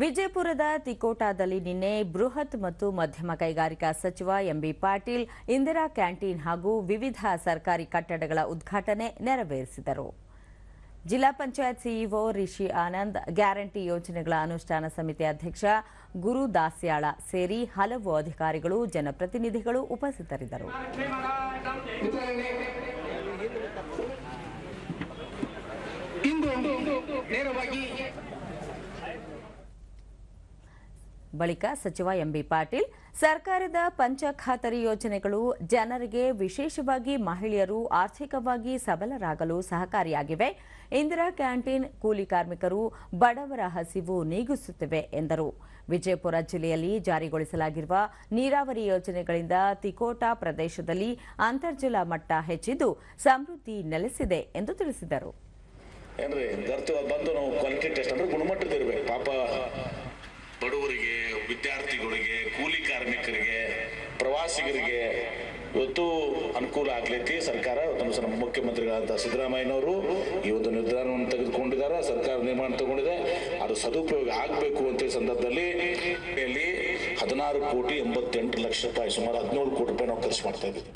ವಿಜಯಪುರದ ತಿಕೋಟಾದಲ್ಲಿ ನಿನ್ನೆ ಬೃಹತ್ ಮತ್ತು ಮಧ್ಯಮ ಕೈಗಾರಿಕಾ ಸಚಿವ ಎಂಬಿ ಪಾಟೀಲ್, ಇಂದಿರಾ ಕ್ಯಾಂಟೀನ್ ಹಾಗೂ ವಿವಿಧ ಸರ್ಕಾರಿ ಕಟ್ಟಡಗಳ ಉದ್ಘಾಟನೆ ನೆರವೇರಿಸಿದರು. ಜಿಲ್ಲಾ ಪಂಚಾಯತ್ ಸಿಇಒ ರಿಷಿ ಆನಂದ್, ಗ್ಯಾರಂಟಿ ಯೋಜನೆಗಳ ಅನುಷ್ಠಾನ ಸಮಿತಿ ಅಧ್ಯಕ್ಷ ಗುರು ದಾಸ್ಯಾಳ ಸೇರಿ ಹಲವು ಅಧಿಕಾರಿಗಳು, ಜನಪ್ರತಿನಿಧಿಗಳು ಉಪಸ್ಥಿತರಿದ್ದರು. ನೇರವಾಗಿ ಬಳಿಕ ಸಚಿವ ಎಂಬಿ ಪಾಟೀಲ್, ಸರ್ಕಾರದ ಪಂಚ ಖಾತರಿ ಯೋಜನೆಗಳು ಜನರಿಗೆ ವಿಶೇಷವಾಗಿ ಮಹಿಳೆಯರು ಆರ್ಥಿಕವಾಗಿ ಸಬಲರಾಗಲು ಸಹಕಾರಿಯಾಗಿವೆ. ಇಂದಿರಾ ಕ್ಯಾಂಟೀನ್ ಕೂಲಿ ಕಾರ್ಮಿಕರು ಬಡವರ ಹಸಿವು ನೀಗಿಸುತ್ತಿವೆ ಎಂದರು. ವಿಜಯಪುರ ಜಿಲ್ಲೆಯಲ್ಲಿ ಜಾರಿಗೊಳಿಸಲಾಗಿರುವ ನೀರಾವರಿ ಯೋಜನೆಗಳಿಂದ ತಿಕೋಟಾ ಪ್ರದೇಶದಲ್ಲಿ ಅಂತರ್ಜಲ ಮಟ್ಟ ಹೆಚ್ಚಿದ್ದು ಸಮೃದ್ಧಿ ನೆಲೆಸಿದೆ ಎಂದು ತಿಳಿಸಿದರು. ಏನ್ರಿ ಬಂದು ನಾವು ಕ್ವಾಲಿಟಿ ಟೆಸ್ಟ್ ಅಂದ್ರೆ ಗುಣಮಟ್ಟದ ಪಾಪ ಬಡವರಿಗೆ, ವಿದ್ಯಾರ್ಥಿಗಳಿಗೆ, ಕೂಲಿ ಕಾರ್ಮಿಕರಿಗೆ, ಪ್ರವಾಸಿಗರಿಗೆ ಇವತ್ತು ಅನುಕೂಲ ಆಗ್ಲೈತಿ ಸರ್ಕಾರ ನಮ್ಮ ಮುಖ್ಯಮಂತ್ರಿಗಳಾದ ಸಿದ್ದರಾಮಯ್ಯನವರು ಈ ಒಂದು ನಿರ್ಧಾರವನ್ನು ತೆಗೆದುಕೊಂಡಿದ್ದಾರೆ. ಸರ್ಕಾರ ನಿರ್ಮಾಣ ತಗೊಂಡಿದೆ. ಅದು ಸದುಪಯೋಗ ಆಗಬೇಕು ಅಂತ ಸಂದರ್ಭದಲ್ಲಿ ಹದಿನಾರು ಕೋಟಿ ಎಂಬತ್ತೆಂಟು ಲಕ್ಷ ರೂಪಾಯಿ, ಸುಮಾರು ಹದಿನೇಳು ಕೋಟಿ ರೂಪಾಯಿ ನಾವು ಖರ್ಚು ಮಾಡ್ತಾ ಇದ್ದೀವಿ.